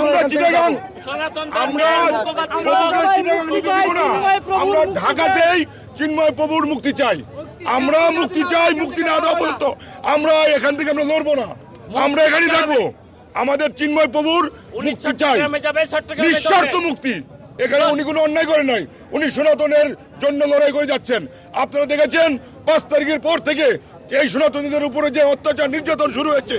আমরা চিটাগাং। ঢাকাতেই চিন্ময় প্রভুর মুক্তি চাই। আমরা মুক্তি চাই মুক্তি না দেওয়া পর্যন্ত। আমরা এখান থেকে আমরা লড়বো না। আমরা এখানেই থাকব। আমাদের চিন্ময় প্রভুর মুক্তি চাই। নিঃস্বার্থ মুক্তি। এখানে উনি কোনো অন্যায় করে নাই। উনি সনাতনের জন্য লড়াই করে যাচ্ছেন। আপনারা দেখেছেন পাঁচ তারিখের পর থেকে এই সনাতনীদের উপরে যে অত্যাচার নির্যাতন শুরু হয়েছে,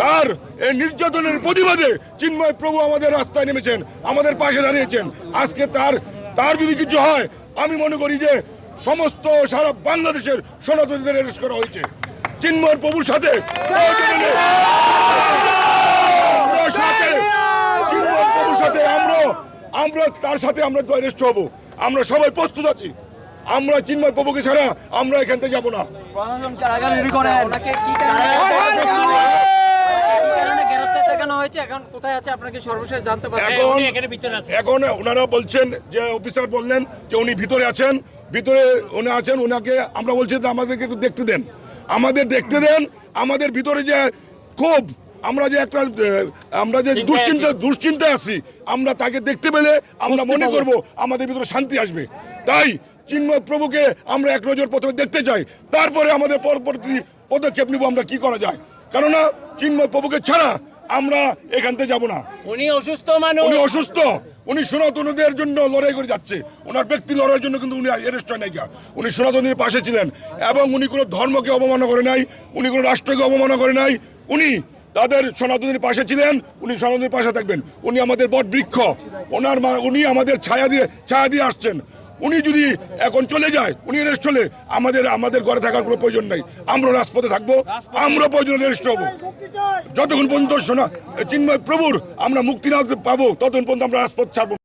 তার এই নির্যাতনের প্রতিবাদে চিন্ময় প্রভু আমাদের রাস্তায় নেমেছেন, আমাদের পাশে দাঁড়িয়েছেন। আজকে তার তার যদি কিছু হয়, আমি মনে করি যে সমস্ত সারা বাংলাদেশের সনাতনীদের অ্যারেস্ট করা হয়েছে। চিন্ময় প্রভুর সাথে চিন্ময় প্রভুর সাথে আমরা আমরা তার সাথে আমরা অ্যারেস্ট হব। আমরা সবাই প্রস্তুত আছি। আমরা চিন্ময় প্রভুকে ছাড়া আমরা এখান থেকে যাব না। প্রশাসন কারাগারি করেন। ওনাকে কি কারণে কি কারণে গ্রেফতার দেখানো হয়েছে? এখন কোথায় আছে? আপনাকে সর্বশেষ জানতে পারবেন এখন এখন ওনারা বলছেন যে অফিসার বললেন যে উনি ভিতরে আছেন। ভিতরে উনি আছেন ওনাকে আমরা বলছি যে আমাদেরকে একটু দেখতে দেন। আমাদের দেখতে দেন আমাদের ভিতরে যে খুব আমরা যে একটা আমরা যে দুশ্চিন্তা দুশ্চিন্তায় আছি আমরা তাকে দেখতে পেলে আমরা মনে করব আমাদের ভিতরে শান্তি আসবে। তাই চিন্ময় প্রভুকে আমরা এক নজর প্রথমে দেখতে চাই। তারপরে আমাদের পরবর্তী পদক্ষেপ নিব আমরা কি করা যায়। কেননা চিন্ময় প্রভুকে ছাড়া আমরা এখান থেকে যাব না। উনি অসুস্থ মানুষ। উনি অসুস্থ। উনি সনাতনদের জন্য লড়াই করে যাচ্ছে। ওনার ব্যক্তি লড়াইয়ের জন্য কিন্তু উনি অ্যারেস্ট হয় নাই উনি সনাতনীর পাশে ছিলেন এবং উনি কোনো ধর্মকে অবমাননা করে নাই উনি কোনো রাষ্ট্রকে অবমাননা করে নাই। উনি তাদের সনাতনীর পাশে ছিলেন উনি সনাতনীর পাশে থাকবেন। উনি আমাদের বট বৃক্ষ ওনার মা- উনি আমাদের ছায়া দিয়ে ছায়া দিয়ে আসছেন। উনি যদি এখন চলে যায়, উনি রেস্ট হলে আমাদের আমাদের ঘরে থাকার কোনো প্রয়োজন নাই আমরা রাজপথে থাকব, আমরা প্রয়োজন রেস্ট হব যতক্ষণ পর্যন্ত শোনা চিন্ময় প্রভুর আমরা মুক্তি না পাবো, ততক্ষণ পর্যন্ত আমরা রাজপথ ছাড়বো।